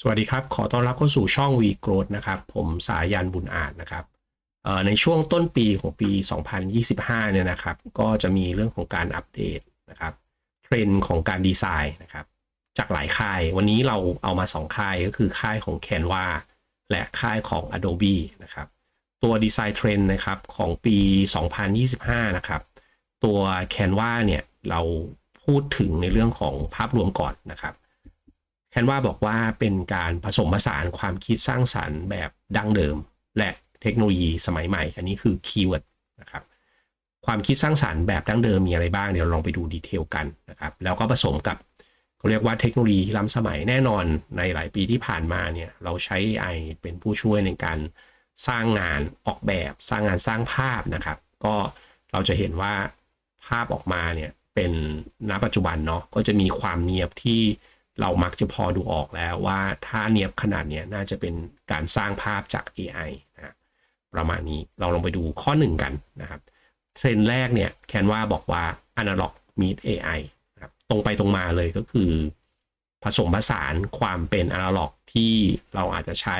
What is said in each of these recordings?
สวัสดีครับ ขอต้อนรับเข้าสู่ช่อง V Growth นะครับ ผมสายันบุญอาจนะครับในช่วงต้นปีของปี 2025 เนี่ยนะครับ ก็จะมีเรื่องของการอัปเดตนะครับ เทรนด์ของการดีไซน์นะครับ จากหลายค่าย วันนี้เราเอามา 2 ค่ายก็คือค่ายของ Canva และค่ายของ Adobe นะครับ ตัวดีไซน์เทรนด์นะครับของปี 2025 นะครับ ตัว Canva เนี่ยเราพูดถึงในเรื่องของภาพรวมก่อนนะครับ แคนวาบอกว่าเป็นการผสมผสานความคิดสร้างสรรค์แบบดั้งเดิม และเทคโนโลยีสมัยใหม่ อันนี้คือคีย์เวิร์ดนะครับความคิดสร้างสรรค์แบบดั้งเดิมมีอะไรบ้างเดี๋ยวลองไปดูดีเทลกันนะครับแล้วก็ผสมกับเขาเรียกว่าเทคโนโลยีล้ำสมัยแน่นอนในหลายปีที่ผ่านมาเนี่ยเราใช้ AI เป็นผู้ช่วยในการสร้างงานออกแบบสร้างงานสร้างภาพนะครับ ก็เราจะเห็นว่าภาพออกมาเนี่ยเป็นณปัจจุบันเนาะก็จะมีความเนียบที่ เรามักจะพอดูออกแล้วว่าถ้าเนียบขนาดนี้น่าจะเป็นการสร้างภาพจาก AI นะประมาณนี้เราลองไปดูข้อหนึ่งกันนะครับ เทรนด์แรกเนี่ยแคนว่าบอกว่า Analog Meet AI นะครับตรงไปตรงมาเลยก็คือ ผสมผสานความเป็น Analog ที่เราอาจจะใช้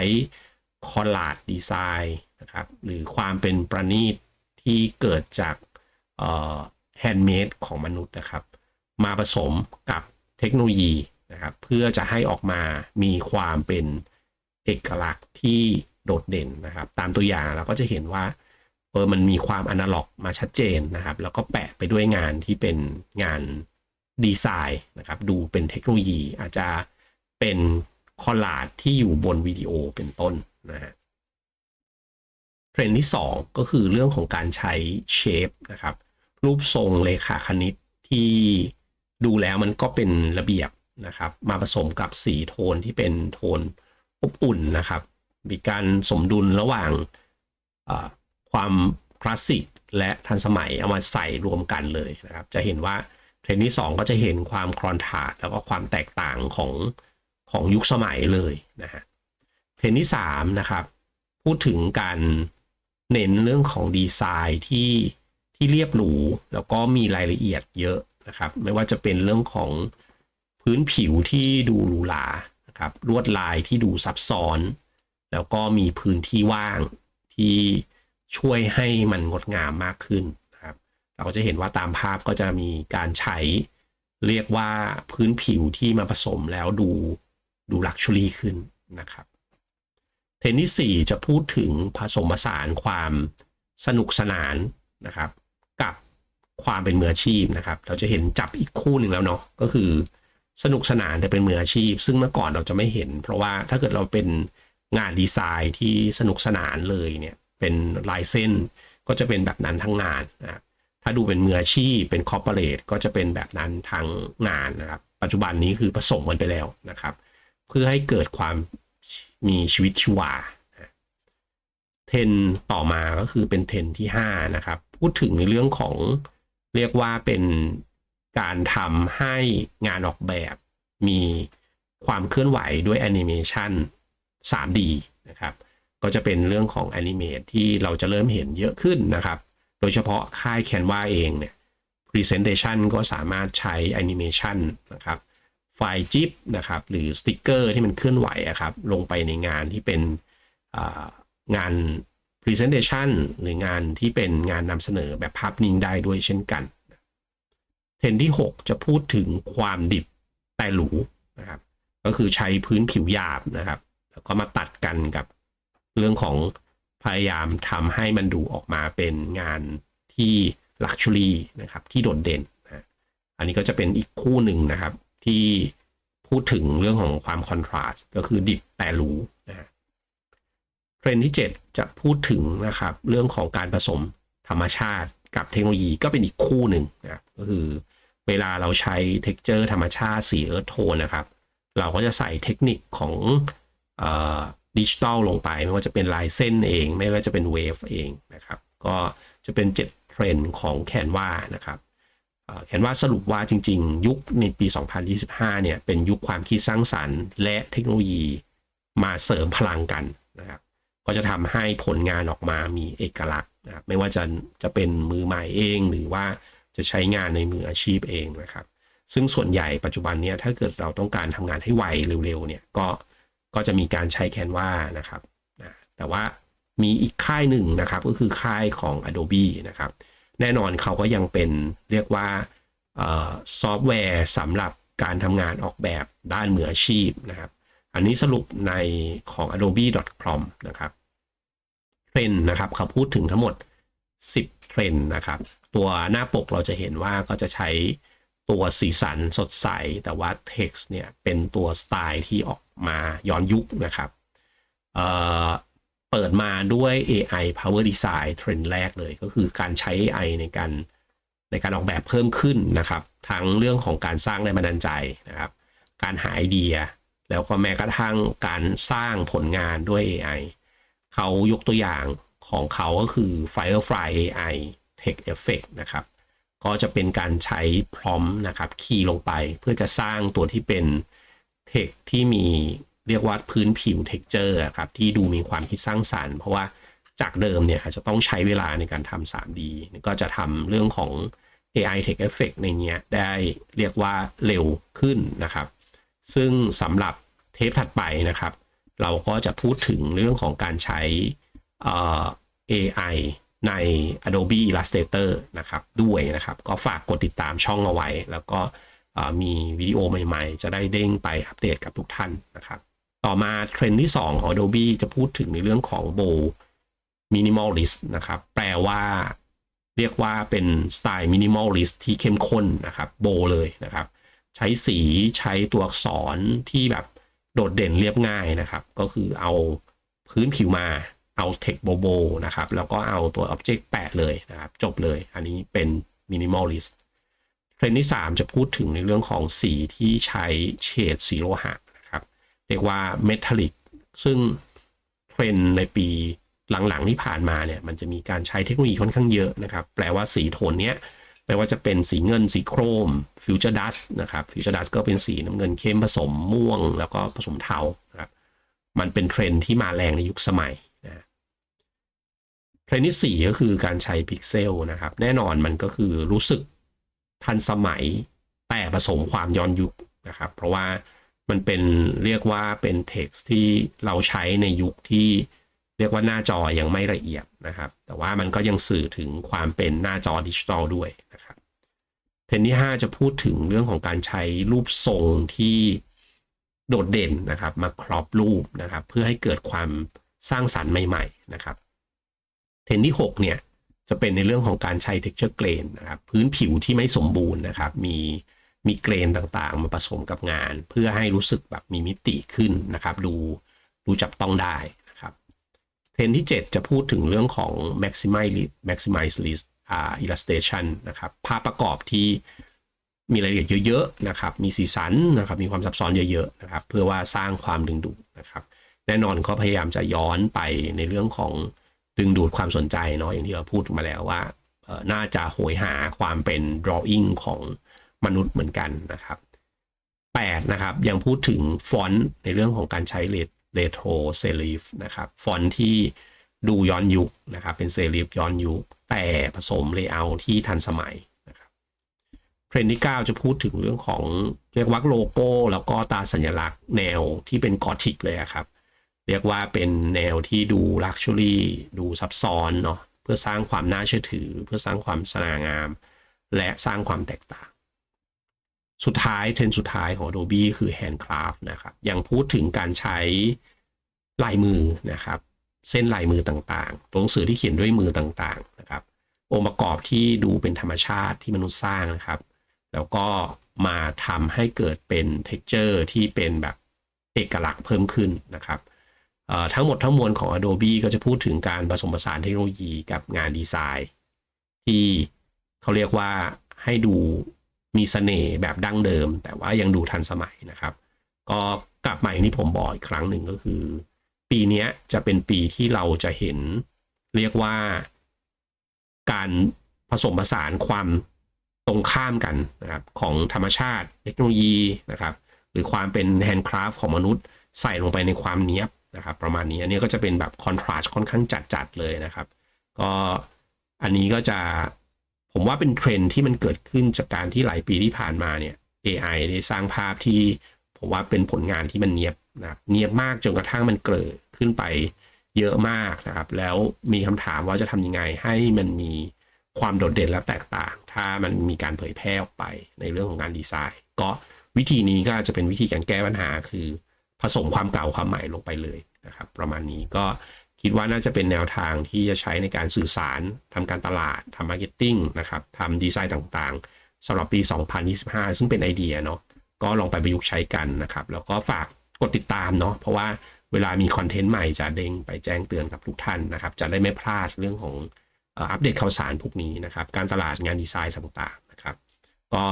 คอลลาดดีไซน์นะครับหรือความเป็นประณีตที่เกิดจากแฮนด์เมดของมนุษย์นะครับ มาผสมกับเทคโนโลยี นะครับเพื่อจะให้ออกมามีความเป็นเอกลักษณ์ที่โดดเด่นนะครับ ตามตัวอย่างเราก็จะเห็นว่าเออมันมีความอนาล็อกมาชัดเจนนะครับ แล้วก็แปะไปด้วยงานที่เป็นงานดีไซน์นะครับ ดูเป็นเทคโนโลยีอาจจะเป็นคอลลาดที่อยู่บนวิดีโอเป็นต้นนะฮะเทรนที่ 2 ก็คือเรื่องของการใช้เชฟนะครับ รูปทรงเลขาคณิตที่ดูแล้วมันก็เป็นระเบียบ นะครับมาผสมกับสีโทนที่เป็นโทนอบอุ่นนะครับ มีการสมดุลระหว่างความคลาสสิกและทันสมัยเอามาใส่รวมกันเลยนะครับ จะเห็นว่าเทรนด์ที่ 2 ก็จะเห็นความครอนทาดแล้วก็ความแตกต่างของของยุคสมัยเลยนะฮะเทรนด์ที่3นะครับพูดถึงการเน้นเรื่องของดีไซน์ที่ที่เรียบหรูแล้วก็มีรายละเอียดเยอะนะครับ ไม่ว่าจะเป็นเรื่องของ พื้นผิวที่ดูหรูหรานะครับลวดลายที่ดูซับซ้อน แล้วก็มีพื้นที่ว่างที่ช่วยให้มันงดงามมากขึ้นนะครับ เราก็จะเห็นว่าตามภาพก็จะมีการใช้เรียกว่าพื้นผิวที่มาผสมแล้วดูดูลักชัวรี่ขึ้นนะครับ เทนที่4จะพูดถึงผสมผสานความสนุกสนานนะครับ กับความเป็นมืออาชีพนะครับ เราจะเห็นจับอีกคู่หนึ่งแล้วเนาะก็คือ สนุกสนานแต่เป็นมืออาชีพ ซึ่งเมื่อก่อนเราจะไม่เห็น เพราะว่าถ้าเกิดเราเป็นงานดีไซน์ที่สนุกสนานเลยเนี่ยเป็นลายเส้นก็จะเป็นแบบนั้นทั้งงานนะถ้าดูเป็นมืออาชีพเป็นคอร์ปอเรทก็จะเป็นแบบนั้นทั้งงานนะครับ ปัจจุบันนี้คือผสมกันไปแล้วนะครับ เพื่อให้เกิดความมีชีวิตชีวาเทนต่อมาก็คือเป็นเทนที่5นะครับ พูดถึงในเรื่องของเรียกว่าเป็น การทำให้งานออกแบบมีความเคลื่อนไหวด้วยแอนิเมชัน 3D นะครับ ก็จะเป็นเรื่องของแอนิเมตที่เราจะเริ่มเห็นเยอะขึ้นนะครับ โดยเฉพาะค่าย Canva เองเนี่ย Presentation ก็สามารถใช้แอนิเมชันนะครับไฟล์จิ๊บนะครับ หรือสติกเกอร์ที่มันเคลื่อนไหวครับ ลงไปในงานที่เป็นงาน Presentation หรืองานที่เป็นงานนำเสนอแบบภาพนิ่งได้ด้วยเช่นกัน เทรนที่ 6 จะพูดถึงความดิบแต่หรูนะครับก็คือใช้พื้นผิวหยาบนะครับ แล้วก็มาตัดกันกับเรื่องของพยายามทำให้มันดูออกมาเป็นงานที่ลักชัวรี่นะครับที่โดดเด่นนะอันนี้ก็จะเป็นอีกคู่หนึ่งนะครับที่พูดถึงเรื่องของความคอนทราสต์ก็คือดิบแต่หรูนะฮะเทรนที่ 7 จะพูดถึงนะครับเรื่องของการผสมธรรมชาติ กับเทคโนโลยีก็เป็นอีกคู่หนึ่งนะก็คือเวลาเราใช้เท็กเจอร์ธรรมชาติสีเอิร์ธโทนนะครับ เราก็จะใส่เทคนิคของดิจิตอลลงไป ไม่ว่าจะเป็นลายเส้นเอง ไม่ว่าจะเป็นเวฟเองนะครับ ก็จะเป็น7เทรนด์ของแคนวานะครับแคนวาสรุปว่าจริง ๆ ยุคในปี 2025 เนี่ย เป็นยุคความคิดสร้างสรรค์ และเทคโนโลยีมาเสริมพลังกันนะครับ ก็จะทำให้ผลงานออกมามีเอกลักษณ์นะครับไม่ว่าจะจะเป็นมือใหม่เองหรือว่าจะใช้งานในมืออาชีพเองนะครับ ซึ่งส่วนใหญ่ปัจจุบันเนี้ยถ้าเกิดเราต้องการทำงานให้ไวเร็วๆเนี่ยก็ก็จะมีการใช้ Canva นะครับนะแต่ว่ามีอีกค่ายหนึ่งนะครับก็คือค่ายของ Adobe นะครับแน่นอนเขาก็ยังเป็นเรียกว่าซอฟต์แวร์สำหรับการทำงานออกแบบด้านมืออาชีพนะครับ อันนี้สรุปในของ adobe.com นะครับ รนนะครับเขาพูดถึงทั้งหมด 10 เทรนนะครับ ตัวหน้าปกเราจะเห็นว่าก็จะใช้ตัวสีสันสดใส แต่ว่า text เนี่ยเป็นตัวสไตล์ที่ออกมาย้อนยุคนะครับเเปิดมาด้วย AI Power Design เทรนด์แรกเลยก็คือการใช้ AI ในการในการออกแบบเพิ่มขึ้นนะครับ ทั้งเรื่องของการสร้างแรงบันดาลใจนะครับ การหาไอเดีย แล้วก็แม้กระทั่งการสร้างผลงานด้วย AI เขายกตัวอย่างของเขาก็คือ Firefly AI Text Effect นะครับ ก็จะเป็นการใช้พร้อมนะครับคีย์ลงไปเพื่อจะสร้างตัวที่เป็น Text ที่มีเรียกว่าพื้นผิว Texture ครับที่ดูมีความคิดสร้างสารรค์ เพราะว่าจากเดิมเนี่ยอาจจะต้องใช้เวลาในการทำ 3D ก็จะทำเรื่องของ AI Text Effect ในเนี้ยได้เรียกว่าเร็วขึ้นนะครับ ซึ่งสำหรับเทปถัดไปนะครับ เราก็จะพูดถึงเรื่องของการใช้ AI ใน Adobe Illustrator นะครับด้วยนะครับ ก็ฝากกดติดตามช่องเอาไว้ แล้วก็มีวิดีโอใหม่ๆ จะได้เด้งไปอัปเดตกับทุกท่านนะครับ ต่อมาเทรนด์ที่ 2 ของ Adobe จะพูดถึงในเรื่องของ Bow Minimalist นะครับ แปลว่าเรียกว่าเป็นสไตล์ Minimalist ที่เข้มข้นนะครับโบเลยนะครับ ใช้สีใช้ตัวอักษรที่แบบ โดดเด่นเรียบง่ายนะครับ ก็คือเอาพื้นผิวมาเอาเทคโบโบนะครับ แล้วก็เอาตัว Object แปะเลยนะครับ จบเลยอันนี้เป็น Minimalist เทรนด์ที่ 3 จะพูดถึงในเรื่องของสีที่ใช้เฉดสีโลหะนะครับ เรียกว่า Metallic ซึ่งเทรนด์ในปีหลังๆที่ผ่านมาเนี่ยมันจะมีการใช้เทคโนโลยีค่อนข้างเยอะนะครับ แปลว่าสีโทนเนี้ย ไม่ว่าจะเป็นสีเงินสีโครมฟิวเจอร์ดัสนะครับฟิวเจอร์ดัสก็เป็นสีน้ำเงินเข้มผสมม่วง แล้วก็ผสมเทานะครับมันเป็นเทรนที่มาแรงในยุคสมัยนะเทรนที่4ก็คือการใช้พิกเซลนะครับ แน่นอนมันก็คือรู้สึกทันสมัยแต่ผสมความย้อนยุคนะครับ เพราะว่ามันเป็นเรียกว่าเป็นเท็กซ์ที่เราใช้ในยุคที่เรียกว่าหน้าจอยังไม่ละเอียดนะครับ แต่ว่ามันก็ยังสื่อถึงความเป็นหน้าจอดิจิตอลด้วย เทรนที่ 5 จะพูดถึงเรื่องของการใช้รูปทรงที่โดดเด่นนะครับ มาครอบรูปนะครับ เพื่อให้เกิดความสร้างสรรค์ใหม่ ๆ นะครับ เทรนที่ 6 เนี่ย จะเป็นในเรื่องของการใช้ texture grain นะครับ พื้นผิวที่ไม่สมบูรณ์นะครับ มีมีเกรนต่างๆ มาผสมกับงาน เพื่อให้รู้สึกแบบมีมิติขึ้นนะครับ ดูดูจับต้องได้นะครับ เทรนที่ 7 จะพูดถึงเรื่องของ maximize maximize list illustration นะครับภาพประกอบที่มีรายละเอียดเยอะๆนะครับมีสีสันนะครับมีความซับซ้อนเยอะๆนะครับเพื่อว่าสร้างความดึงดูดนะครับแน่นอนก็พยายามจะย้อนไปในเรื่องของดึงดูดความสนใจเนาะอย่างที่เราพูดมาแล้วว่าน่าจะโหยหาความเป็น drawing ของมนุษย์เหมือนกันนะครับ8นะครับยังพูดถึงฟอนต์ในเรื่องของการใช้เลดเรโทรเซริฟนะครับฟอนต์ที่ ดูย้อนยุคนะครับ เป็นเซริฟย้อนยุค แต่ผสมเลเยอร์ที่ทันสมัยนะครับเทรนด์ที่9จะพูดถึงเรื่องของเรียกว่าโลโก้ แล้วก็ตาสัญลักษณ์แนวที่เป็นกอธิกเลยครับ เรียกว่าเป็นแนวที่ดูลักชัวรี่ดูซับซ้อนเนาะเพื่อสร้างความน่าเชื่อถือ เพื่อสร้างความสง่างาม และสร้างความแตกต่างสุดท้ายเทรนสุดท้ายของ Adobe คือ Handcraft นะครับ ยังพูดถึงการใช้ลายมือนะครับ เส้นลายมือต่างๆ ตัวหนังสือที่เขียนด้วยมือต่างๆนะครับ องค์ประกอบที่ดูเป็นธรรมชาติที่มนุษย์สร้างนะครับ แล้วก็มาทำให้เกิดเป็น texture ที่เป็นแบบเอกลักษณ์เพิ่มขึ้นนะครับทั้งหมดทั้งมวลของ Adobe ก็จะพูดถึงการผสมผสานเทคโนโลยีกับงานดีไซน์ ที่เขาเรียกว่าให้ดูมีสเสน่ห์แบบดั้งเดิม แต่ว่ายังดูทันสมัยนะครับ ก็กลับมาอย่างที่ผมบอกอีกครั้งหนึ่งก็คือ ปีนี้จะเป็นปีที่เราจะเห็น เรียกว่าการผสมผสานความตรงข้ามกันนะครับของธรรมชาติเทคโนโลยีนะครับ หรือความเป็นแฮนด์คราฟของมนุษย์ใส่ลงไปในความเนี้ยบนะครับ ประมาณนี้อันนี้ก็จะเป็นแบบคอนทราสต์ค่อนข้างจัดๆเลยนะครับ ก็อันนี้ก็จะผมว่าเป็นเทรนที่มันเกิดขึ้นจากการที่หลายปีที่ผ่านมาเนี่ย AI ได้สร้างภาพที่ผมว่าเป็นผลงานที่มันเนียบ นะครับเนียบมากจนกระทั่งมันเกิดขึ้นไปเยอะมากนะครับ แล้วมีคำถามว่าจะทำยังไงให้มันมีความโดดเด่นและแตกต่าง ถ้ามันมีการเผยแพร่ออกไปในเรื่องของการดีไซน์ ก็วิธีนี้ก็อาจจะเป็นวิธีการแก้ปัญหา คือผสมความเก่าความใหม่ลงไปเลยนะครับ ประมาณนี้ก็คิดว่าน่าจะเป็นแนวทางที่จะใช้ในการสื่อสารทำการตลาดทำมาร์เก็ตติ้งนะครับทำดีไซน์ต่างๆสำหรับปี 2025 ซึ่งเป็นไอเดียเนาะก็ลองไปประยุกต์ใช้กันนะครับ แล้วก็ฝาก กดติดตามเนาะเพราะว่าเวลามีคอนเทนต์ใหม่จะเด้งไปแจ้งเตือนกับทุกท่านนะครับ จะได้ไม่พลาดเรื่องของอัปเดตข่าวสารพวกนี้นะครับ การตลาดงานดีไซน์ต่างๆนะครับ ก็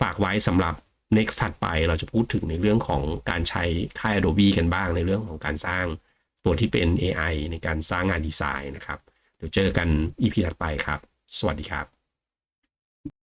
ฝากไว้สำหรับ next ถัดไปเราจะพูดถึงในเรื่องของการใช้ค่าย Adobe กันบ้างในเรื่องของการสร้างตัวที่เป็น AI ในการสร้างงานดีไซน์นะครับ เดี๋ยวเจอกัน EP ถัดไปครับ สวัสดีครับ